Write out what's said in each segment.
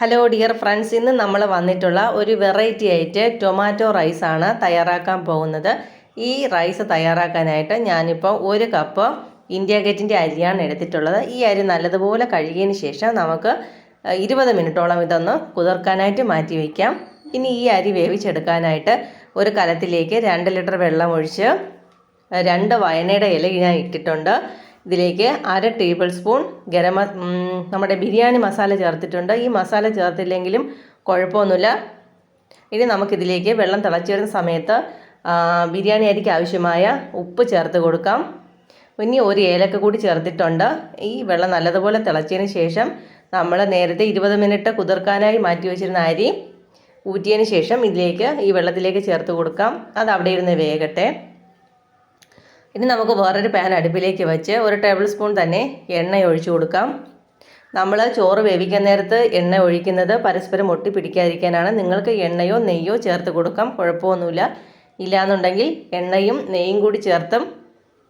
Hello dear friends ഇന്ന് നമ്മൾ വന്നിട്ടുള്ള ഒരു വെറൈറ്റി ആയിട്ട് ടൊമാറ്റോ റൈസാണ് തയ്യാറാക്കാൻ പോകുന്നത്. ഈ റൈസ് തയ്യാറാക്കാനായിട്ട് ഞാനിപ്പോൾ ഒരു കപ്പ് ഇന്ത്യ ഗേറ്റിന്റെ അരിയാണ് എടുത്തിട്ടുള്ളത്. ഈ അരി നല്ലതുപോലെ കഴുകിയതിന് ശേഷം നമുക്ക് ഇരുപത് മിനിറ്റോളം ഇതൊന്ന് കുതിർക്കാനായിട്ട് മാറ്റി വയ്ക്കാം ഇനി ഈ അരി വേവിച്ചെടുക്കാനായിട്ട് ഒരു കലത്തിലേക്ക് രണ്ട് ലിറ്റർ വെള്ളം ഒഴിച്ച് രണ്ട് വയനയുടെ ഇല ഞാൻ ഇട്ടിട്ടുണ്ട്. ഇതിലേക്ക് അര ടേബിൾ സ്പൂൺ ഗരം നമ്മുടെ ബിരിയാണി മസാല ചേർത്തിട്ടുണ്ട്. ഈ മസാല ചേർത്തില്ലെങ്കിലും കുഴപ്പമൊന്നുമില്ല. ഇനി നമുക്കിതിലേക്ക് വെള്ളം തിളച്ച് സമയത്ത് ബിരിയാണി അരിക്ക് ആവശ്യമായ ഉപ്പ് ചേർത്ത് കൊടുക്കാം. ഇനി ഒരു ഏലക്ക കൂടി ചേർത്തിട്ടുണ്ട്. ഈ വെള്ളം നല്ലതുപോലെ തിളച്ചതിന് ശേഷം നമ്മൾ നേരത്തെ ഇരുപത് മിനിറ്റ് കുതിർക്കാനായി മാറ്റി വെച്ചിരുന്ന അരി ഊറ്റിയതിന് ശേഷം ഇതിലേക്ക് ഈ വെള്ളത്തിലേക്ക് ചേർത്ത് കൊടുക്കാം. അത് അവിടെ ഇരുന്ന് വേകട്ടെ. ഇനി നമുക്ക് വേറൊരു പാൻ അടുപ്പിലേക്ക് വെച്ച് ഒരു ടേബിൾ സ്പൂൺ തന്നെ എണ്ണ ഒഴിച്ചു കൊടുക്കാം. നമ്മൾ ചോറ് വേവിക്കാൻ നേരത്ത് എണ്ണ ഒഴിക്കുന്നത് പരസ്പരം ഒട്ടി പിടിക്കാതിരിക്കാനാണ് നിങ്ങൾക്ക് എണ്ണയോ നെയ്യോ ചേർത്ത് കൊടുക്കാം കുഴപ്പമൊന്നുമില്ല. ഇല്ലാന്നുണ്ടെങ്കിൽ എണ്ണയും നെയ്യും കൂടി ചേർത്തും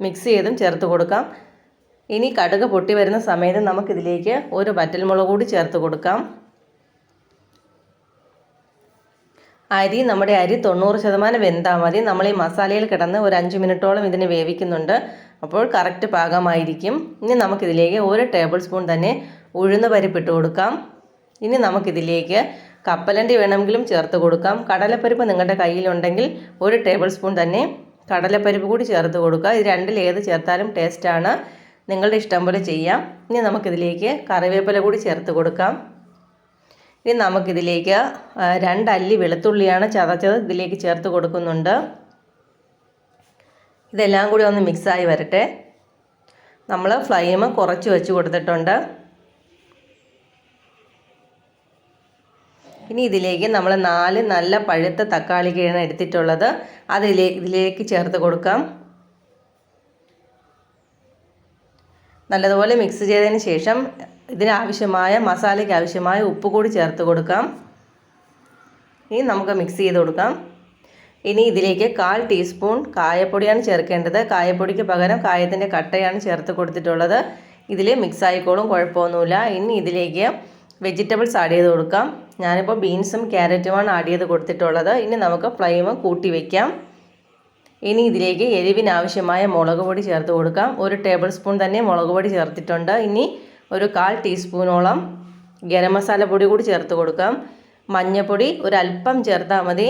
മിക്സ് ചെയ്തും ചേർത്ത് കൊടുക്കാം. ഇനി കടുക് പൊട്ടി വരുന്ന സമയത്ത് നമുക്കിതിലേക്ക് ഒരു വറ്റൽമുളക് കൂടി ചേർത്ത് കൊടുക്കാം. അരി നമ്മുടെ അരി തൊണ്ണൂറ് ശതമാനം വെന്താൽ മതി. നമ്മൾ ഈ മസാലയിൽ കിടന്ന് ഒരു അഞ്ച് മിനിറ്റോളം ഇതിന് വേവിക്കുന്നുണ്ട്. അപ്പോൾ കറക്റ്റ് പാകമായിരിക്കും. ഇനി നമുക്കിതിലേക്ക് ഒരു ടേബിൾ സ്പൂൺ തന്നെ ഉഴുന്ന് പരിപ്പിട്ട് കൊടുക്കാം. ഇനി നമുക്കിതിലേക്ക് കപ്പലണ്ടി വേണമെങ്കിലും ചേർത്ത് കൊടുക്കാം. കടലപ്പരിപ്പ് നിങ്ങളുടെ കയ്യിലുണ്ടെങ്കിൽ ഒരു ടേബിൾ സ്പൂൺ തന്നെ കടലപ്പരിപ്പ് കൂടി ചേർത്ത് കൊടുക്കുക. ഇത് രണ്ടിൽ ഏത് ചേർത്താലും ടേസ്റ്റാണ് നിങ്ങളുടെ ഇഷ്ടം പോലെ ചെയ്യാം. ഇനി നമുക്കിതിലേക്ക് കറിവേപ്പില കൂടി ചേർത്ത് കൊടുക്കാം. ഇനി നമുക്കിതിലേക്ക് രണ്ടല്ലി വെളുത്തുള്ളിയാണ് ചതച്ചത്. ഇതിലേക്ക് ചേർത്ത് കൊടുക്കുന്നുണ്ട്. ഇതെല്ലാം കൂടി ഒന്ന് മിക്സായി വരട്ടെ. നമ്മൾ ഫ്ലെയിം കുറച്ച് വെച്ച് കൊടുത്തിട്ടുണ്ട്. ഇനി ഇതിലേക്ക് നമ്മൾ നാല് നല്ല പഴുത്ത തക്കാളി കിഴങ്ങ് എടുത്തിട്ടുള്ളത്. അത് ഇതിലേക്ക് ചേർത്ത് കൊടുക്കാം. നല്ലതുപോലെ മിക്സ് ചെയ്തതിന് ശേഷം ഇതിനാവശ്യമായ മസാലയ്ക്ക് ആവശ്യമായ ഉപ്പ് കൂടി ചേർത്ത് കൊടുക്കാം. ഇനി നമുക്ക് മിക്സ് ചെയ്ത് കൊടുക്കാം. ഇനി ഇതിലേക്ക് കാൽ ടീസ്പൂൺ കായപ്പൊടിയാണ് ചേർക്കേണ്ടത്. കായപ്പൊടിക്ക് പകരം കായത്തിന്റെ കട്ടയാണ് ചേർത്ത് കൊടുത്തിട്ടുള്ളത്. ഇതിൽ മിക്സ് ആയിക്കോളും കുഴപ്പമൊന്നുമില്ല. ഇനി ഇതിലേക്ക് വെജിറ്റബിൾസ് ആഡ് ചെയ്ത് കൊടുക്കാം. ഞാനിപ്പോൾ ബീൻസും ക്യാരറ്റുമാണ് ആഡ് ചെയ്ത് കൊടുത്തിട്ടുള്ളത്. ഇനി നമുക്ക് ഫ്ലെയിം കൂട്ടി വയ്ക്കാം ഇനി ഇതിലേക്ക് എരിവിനാവശ്യമായ മുളക് പൊടി ചേർത്ത് കൊടുക്കാം. ഒരു ടേബിൾ സ്പൂൺ തന്നെ മുളക് പൊടി ചേർത്തിട്ടുണ്ട്. ഇനി ഒരു കാൽ ടീസ്പൂണോളം ഗരം മസാല പൊടി കൂടി ചേർത്ത് കൊടുക്കാം. മഞ്ഞപ്പൊടി ഒരല്പം ചേർത്താൽ മതി.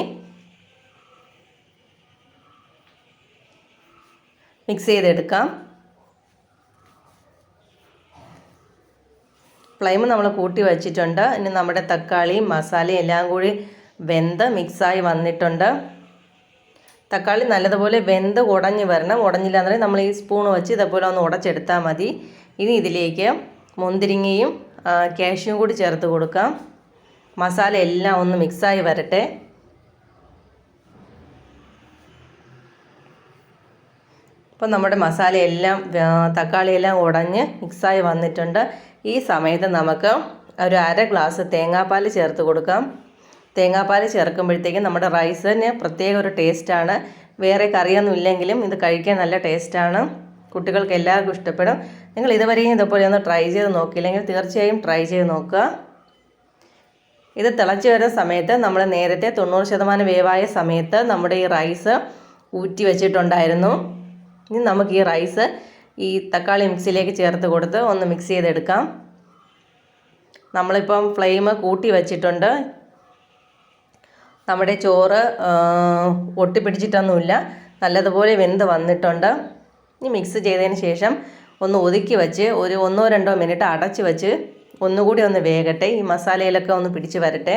മിക്സ് ചെയ്തെടുക്കാം. ഫ്ലെയിം നമ്മൾ കൂട്ടി വച്ചിട്ടുണ്ട്. ഇനി നമ്മുടെ തക്കാളിയും മസാലയും എല്ലാം കൂടി വെന്ത് മിക്സായി വന്നിട്ടുണ്ട്. തക്കാളി നല്ലതുപോലെ വെന്ത് ഉടഞ്ഞ് വരണം. ഉടഞ്ഞില്ല എന്നുണ്ടെങ്കിൽ നമ്മൾ ഈ സ്പൂൺ വെച്ച് ഇതേപോലെ ഒന്ന് ഉടച്ചെടുത്താൽ മതി. ഇനി ഇതിലേക്ക് മുന്തിരിങ്ങയും ആ, കൂടി ചേർത്ത് കൊടുക്കാം. മസാല എല്ലാം ഒന്ന് മിക്സായി വരട്ടെ. അപ്പോൾ നമ്മുടെ മസാലയെല്ലാം തക്കാളിയെല്ലാം ഉടഞ്ഞ് മിക്സായി വന്നിട്ടുണ്ട്. ഈ സമയത്ത് നമുക്ക് ഒരു അര ഗ്ലാസ് തേങ്ങാപ്പാൽ ചേർത്ത് കൊടുക്കാം. തേങ്ങാപ്പാൽ ചേർക്കുമ്പോഴത്തേക്കും നമ്മുടെ റൈസിന് പ്രത്യേക ഒരു ടേസ്റ്റാണ്. വേറെ കറിയൊന്നും ഇല്ലെങ്കിലും ഇത് കഴിക്കാൻ നല്ല ടേസ്റ്റാണ്. കുട്ടികൾക്ക് എല്ലാവർക്കും ഇഷ്ടപ്പെടും. നിങ്ങൾ ഇതുവരെയും ഇതുപോലെ ഒന്ന് ട്രൈ ചെയ്ത് നോക്കിയില്ലെങ്കിൽ തീർച്ചയായും ട്രൈ ചെയ്ത് നോക്കുക. ഇത് തിളച്ച് വരുന്ന സമയത്ത് നമ്മൾ നേരത്തെ തൊണ്ണൂറ് ശതമാനം വേവായ സമയത്ത് നമ്മുടെ ഈ റൈസ് ഊറ്റി വെച്ചിട്ടുണ്ടായിരുന്നു. ഇനി നമുക്ക് ഈ റൈസ് ഈ തക്കാളി മിക്സിയിലേക്ക് ചേർത്ത് കൊടുത്ത് ഒന്ന് മിക്സ് ചെയ്തെടുക്കാം. നമ്മളിപ്പം ഫ്ലെയിം കൂട്ടി വെച്ചിട്ടുണ്ട്. നമ്മുടെ ചോറ് ഒട്ടിപ്പിടിച്ചിട്ടൊന്നുമില്ല നല്ലതുപോലെ വെന്ത് വന്നിട്ടുണ്ട്. ഇനി മിക്സ് ചെയ്തതിന് ശേഷം ഒന്ന് ഒതുക്കി വെച്ച് ഒരു ഒന്നോ രണ്ടോ മിനിറ്റ് അടച്ച് വെച്ച് ഒന്നുകൂടി ഒന്ന് വേകട്ടെ. ഈ മസാലയിലൊക്കെ ഒന്ന് പിടിച്ച് വരട്ടെ.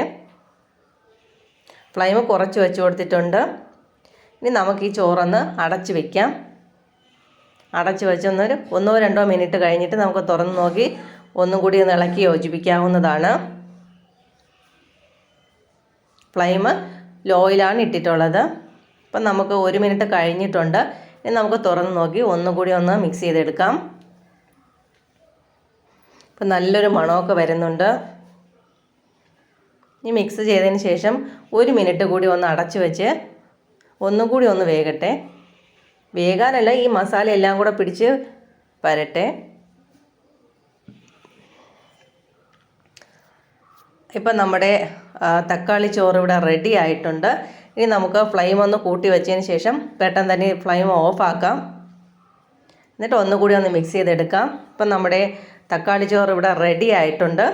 ഫ്ലെയിം കുറച്ച് വെച്ച് കൊടുത്തിട്ടുണ്ട്. ഇനി നമുക്ക് ഈ ചോറൊന്ന് അടച്ച് വെക്കാം. അടച്ച് വെച്ചൊന്നൊരു ഒന്നോ രണ്ടോ മിനിറ്റ് കഴിഞ്ഞിട്ട് നമുക്ക് തുറന്ന് നോക്കി ഒന്നും കൂടി ഒന്ന് ഇളക്കി യോജിപ്പിക്കാവുന്നതാണ്. ഫ്ലെയിം ലോയിലാണ് ഇട്ടിട്ടുള്ളത്. അപ്പം നമുക്ക് ഒരു മിനിറ്റ് കഴിഞ്ഞിട്ടുണ്ട്. ഇനി നമുക്ക് തുറന്ന് നോക്കി. ഒന്നുകൂടി ഒന്ന് മിക്സ് ചെയ്തെടുക്കാം. ഇപ്പം നല്ലൊരു മണമൊക്കെ വരുന്നുണ്ട്. ഇനി മിക്സ് ചെയ്തതിന് ശേഷം ഒരു മിനിറ്റ് കൂടി ഒന്ന് അടച്ച് വെച്ച് ഒന്നും കൂടി ഒന്ന് വേകട്ടെ. വേകാനല്ല ഈ മസാല എല്ലാം കൂടെ പിടിച്ച് വരട്ടെ. ഇപ്പം നമ്മുടെ തക്കാളി ചോറ് ഇവിടെ റെഡി ആയിട്ടുണ്ട്. ഇനി നമുക്ക് ഫ്ലെയിം ഒന്ന് കൂട്ടി വെച്ചതിന് ശേഷം പെട്ടെന്ന് തന്നെ ഫ്ലെയിം ഓഫാക്കാം എന്നിട്ട് ഒന്നുകൂടി ഒന്ന് മിക്സ് ചെയ്തെടുക്കാം. ഇപ്പം നമ്മുടെ തക്കാളി ചോറ് ഇവിടെ റെഡി ആയിട്ടുണ്ട്.